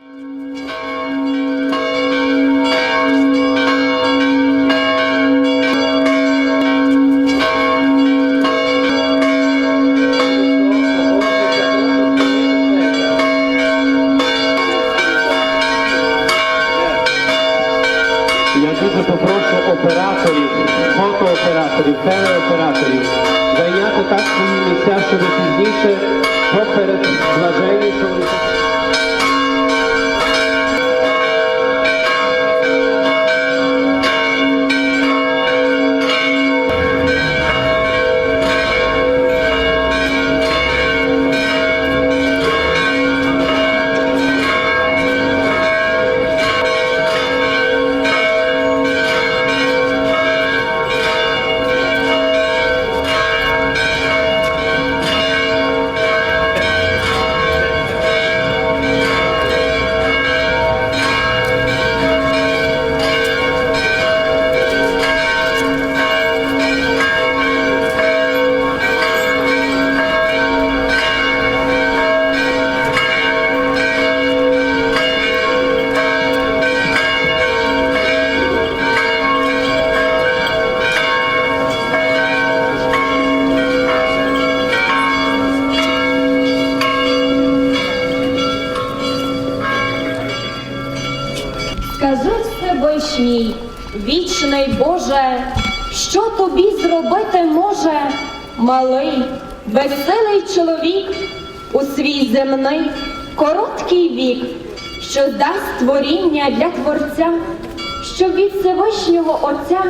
you безсилий чоловік у свій земний короткий вік, що дасть творіння для Творця, щоб від Всевишнього Отця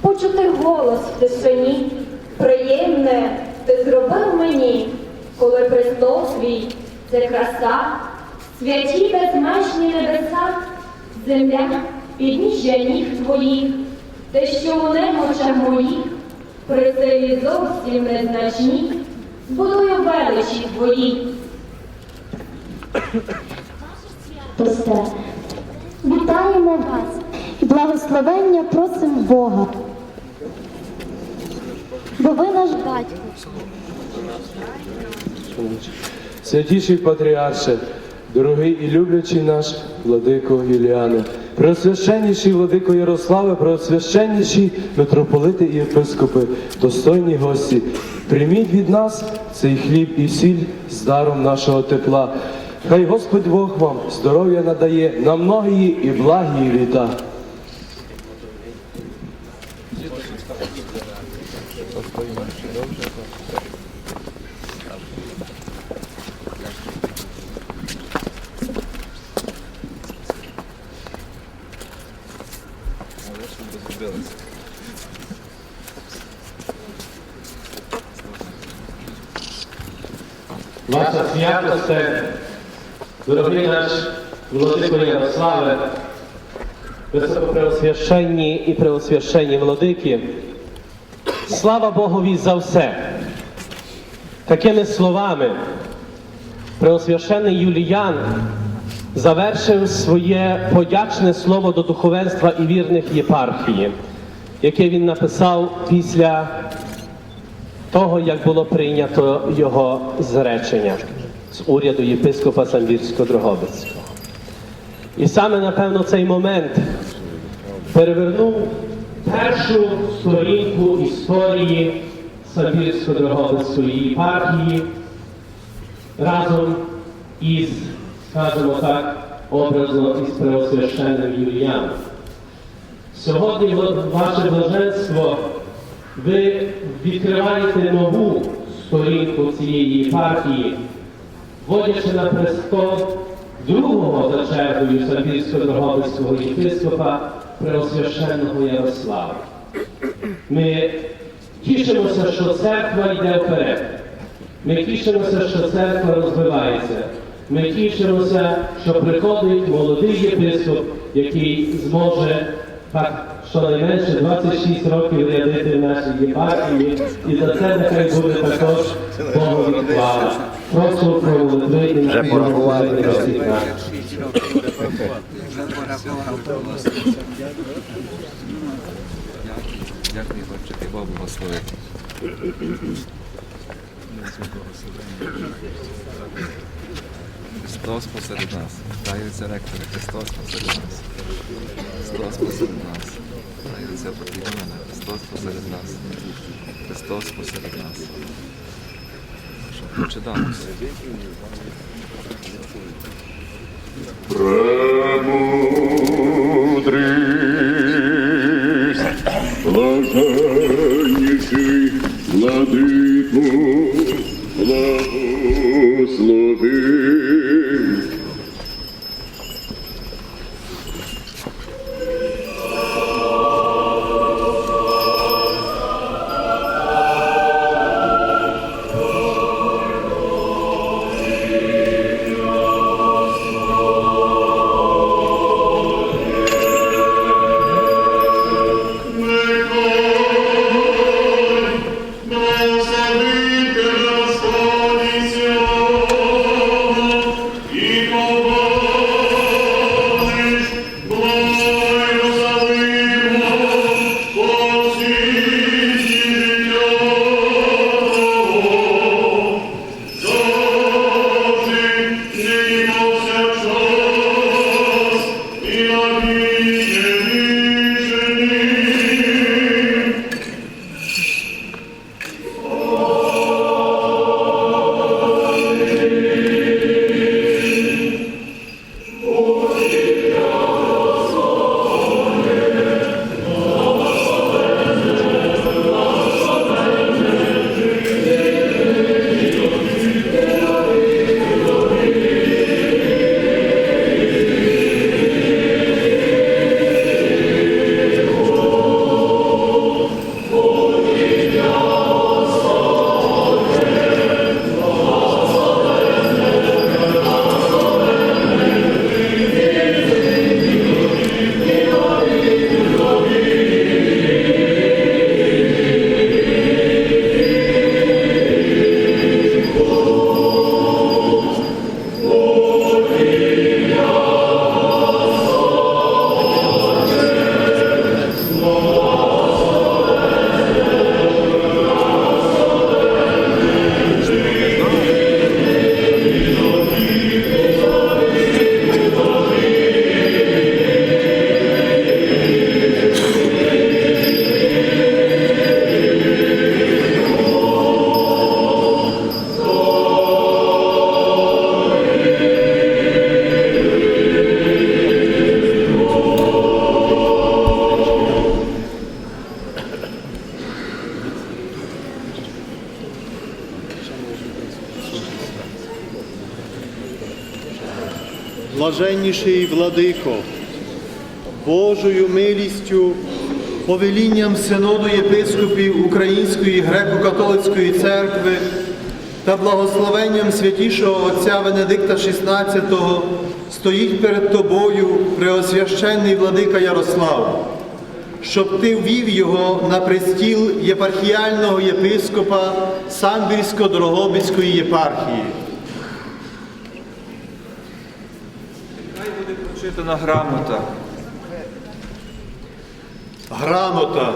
почути голос в тишині. Приємне ти зробив мені, коли престол твій це краса, святі безмежні небеса, земля підніжжя ніг твоїх, те, що у немочах моїх, при силі зовсім незначні, збудую величі твої. Просте. Вітаємо вас і благословення просимо Бога. Бо ви наш батько. Святіший патріарше, дорогий і люблячий наш владико Юліане, преосвященніший владико Ярославе, преосвященніші митрополити і єпископи, достойні гості, прийміть від нас цей хліб і сіль з даром нашого тепла. Хай Господь Бог вам здоров'я надає на многії і благії літа. Ваша святосте, дорогий наш владико Ярославе, високопреосвященні і преосвященні владики, слава Богові за все. Такими словами преосвящений Юліян завершив своє подячне слово до духовенства і вірних єпархії, яке він написав після того, як було прийнято його зречення з уряду єпископа Самбірсько-Дрогобицького. І саме, напевно, цей момент перевернув першу сторінку історії Самбірсько-Дрогобицької єпархії разом із, скажімо так, образно із преосвященним Юліаном. Сьогодні ваше блаженство ви відкриваєте нову сторінку цієї партії, вводячи на престол другого за чергою Самбірсько-Дрогобицького єпископа Преосвященного Ярослава. Ми тішимося, що церква йде вперед. Ми тішимося, що церква розвивається. Ми тішимося, що приходить молодий єпископ, який зможе так щонайменше 26 років рядити в нашій єпархії, і за це нехай буде також Богові хвала. Прошу про і на благословення всіх нас. Дякую, Боже, Бог благословить. Христос посеред нас. Вітаються ректори. Христос посеред нас. Христос посеред нас. Вітаються Патріона. Христос посеред нас. Христос посеред нас. Що починаємося? Премудрість, блаженніший владику, Блаженніший владико, Божою милістю, повелінням Синоду єпископів Української греко-католицької церкви та благословенням святішого Отця Венедикта XVI стоїть перед тобою Преосвященний владика Ярослав, щоб ти ввів його на престіл єпархіального єпископа Самбірсько-Дрогобицької єпархії. Хай прочитана грамота. Грамота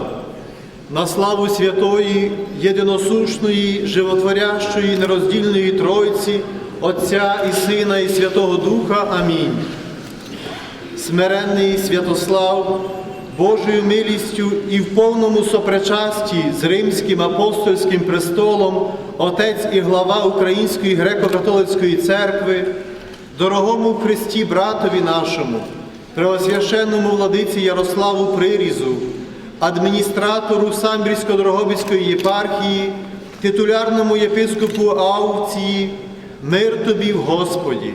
на славу святої, єдиносушної, животворящої, нероздільної Тройці, Отця і Сина, і Святого Духа. Амінь. Смиренний Святослав, Божою милістю і в повному сопричасті з Римським апостольським престолом, Отець і глава Української греко-католицької церкви, дорогому Христі братові нашому, преосвященному владиці Ярославу Прирізу, адміністратору Самбірсько-Дрогобицької єпархії, титулярному єпископу Аукції, мир тобі в Господі.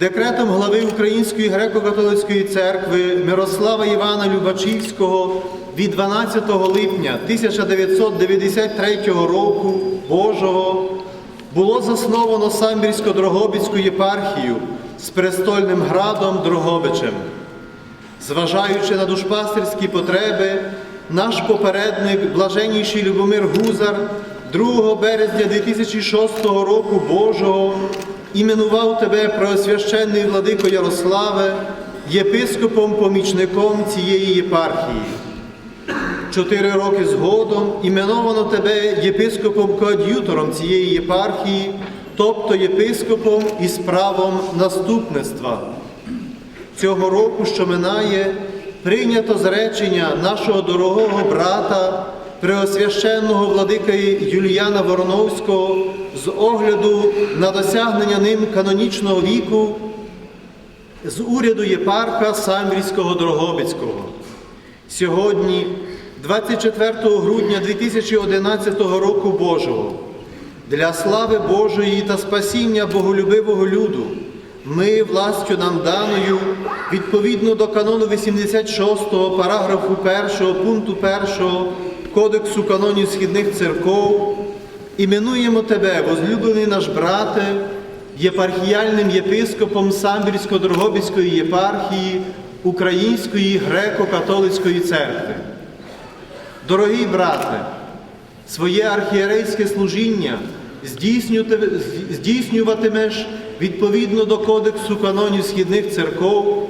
Декретом глави Української греко-католицької церкви Мирослава Івана Любачівського від 12 липня 1993 року Божого було засновано Самбірсько-Дрогобицьку єпархію з престольним градом Дрогобичем. Зважаючи на душпастерські потреби, наш попередник, блаженніший Любомир Гузар, 2 березня 2006 року Божого іменував тебе Преосвященний владико Ярославе, єпископом-помічником цієї єпархії. Чотири роки згодом іменовано тебе єпископом-коад'ютором цієї єпархії тобто єпископом із правом наступництва. Цього року, що минає, прийнято зречення нашого дорогого брата, преосвященного владики Юліяна Вороновського з огляду на досягнення ним канонічного віку з уряду єпарха Самбірського Дрогобицького. Сьогодні, 24 грудня 2011 року Божого, для слави Божої та спасіння боголюбивого люду, ми властю нам даною, відповідно до канону 86 параграфу 1 пункту 1 Кодексу канонів східних церков, іменуємо Тебе, возлюблений наш брате, єпархіяльним єпископом Самбірсько-Дрогобицької єпархії Української греко-католицької церкви. Дорогий брате, своє архієрейське служіння здійснюватимеш відповідно до Кодексу канонів східних церков,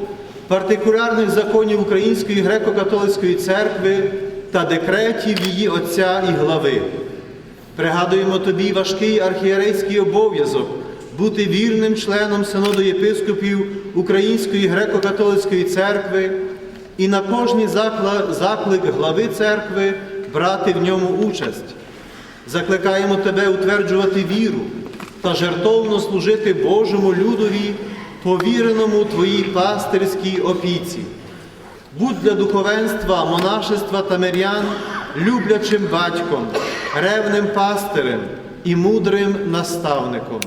партикулярних законів Української греко-католицької церкви та декретів її отця і глави. Пригадуємо тобі важкий архієрейський обов'язок бути вірним членом Синоду єпископів Української греко-католицької церкви і на кожний заклик глави церкви брати в ньому участь. Закликаємо тебе утверджувати віру та жертовно служити Божому людові, повіреному твоїй пастирській опіці. Будь для духовенства, монашества та мирян люблячим батьком, ревним пастирем і мудрим наставником.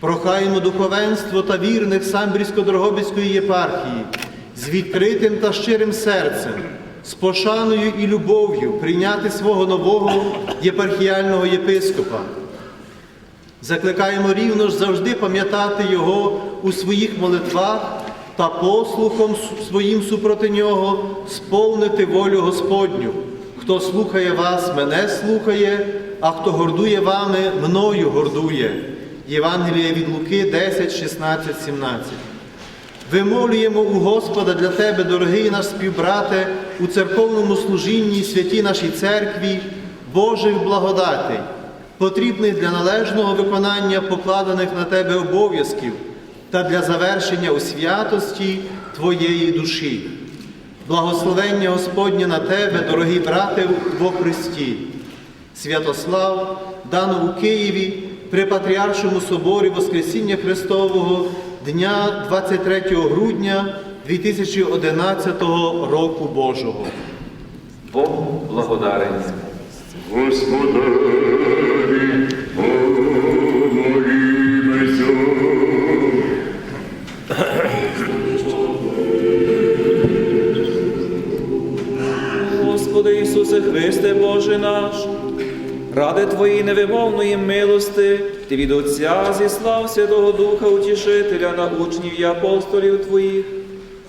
Прохаємо духовенство та вірних Самбірсько-Дрогобицької єпархії з відкритим та щирим серцем, з пошаною і любов'ю прийняти свого нового єпархіального єпископа. Закликаємо рівно ж завжди пам'ятати Його у своїх молитвах та послухом своїм супроти Нього сповнити волю Господню. Хто слухає вас, мене слухає, а хто гордує вами, мною гордує. Євангеліє від Луки 10, 16, 17. Вимолюємо у Господа для Тебе, дорогий наш співбрате, у церковному служінні і святій нашій церкві, Божих благодатей, потрібних для належного виконання покладених на Тебе обов'язків та для завершення у святості Твоєї душі. Благословення Господнє на Тебе, дорогі брате во Христі. Святослав дано у Києві при Патріаршому соборі Воскресіння Христового дня 23 грудня 2011 року Божого. Богу благодарення. Господарі, помолімося. Господи Ісусе Христе, Боже наш, ради Твоєї невимовної милости, Ти від Отця зіслав Святого Духа Утішителя на учнів і апостолів Твоїх,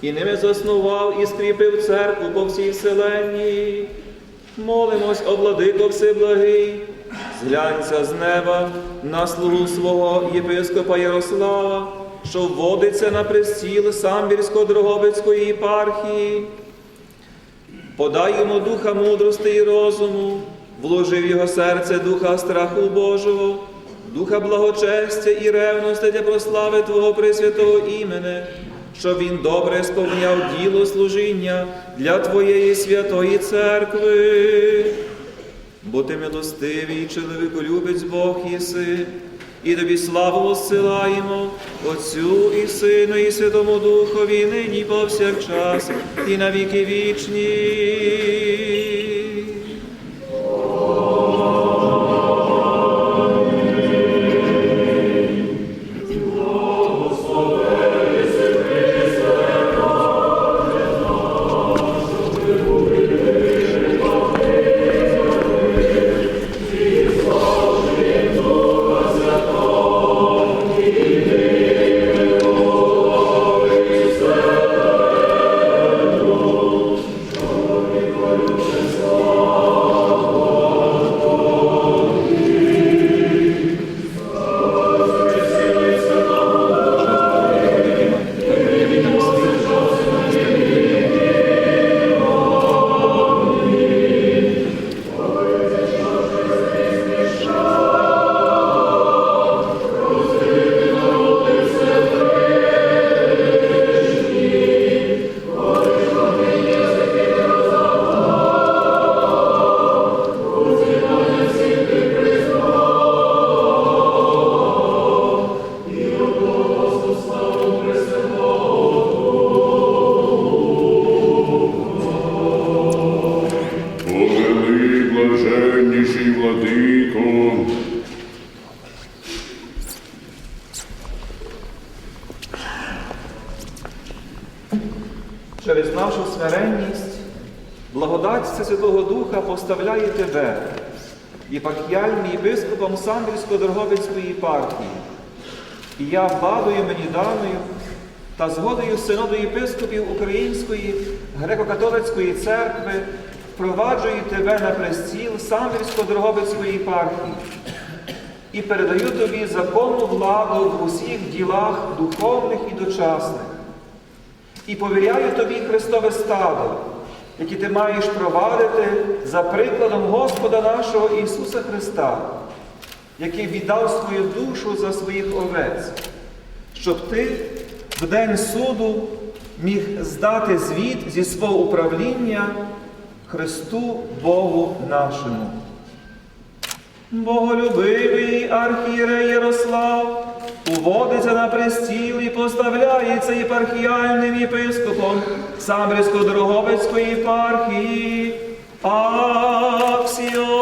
і ними заснував і скріпив церкву по всій вселенні. Молимось, о Всеблагий, зглянься з неба на слугу свого єпископа Ярослава, що вводиться на престіл Самбірсько-Дрогобицької єпархії. Подай йому духа мудрости і розуму, вложи в його серце духа страху Божого, духа благочестя і ревності для прослави Твого Пресвятого імене, щоб він добре сповняв діло служіння для Твоєї святої церкви. Бо ти милостивий, чоловіколюбець Бог єси, і тобі славу осилаємо Отцю і Сину, і Святому Духові, нині повсякчас, і на віки вічні. Через нашу смиренність, благодать Святого Духа поставляє тебе, єпархіальним єпископом Самбірсько-Дрогобицької єпархії. І я владою мені даною та згодою синоду єпископів Української греко-католицької церкви впроваджую тебе на престіл Самбірсько-Дрогобицької єпархії і передаю тобі законну владу в усіх ділах духовних і дочасних. І повіряю тобі Христове стадо, яке ти маєш провадити за прикладом Господа нашого Ісуса Христа, який віддав свою душу за своїх овець, щоб ти в день суду міг здати звіт зі свого управління Христу Богу нашому. Боголюбивий архієрей Ярослав уводиться на престіл і поставляється єпархіальним єпископом Самбірсько-Дрогобицької єпархії Аксіо.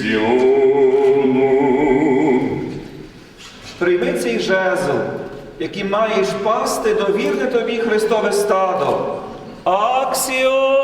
Сіону. Прийми цей жезл, який маєш пасти довірне тобі Христове стадо. Аксіо!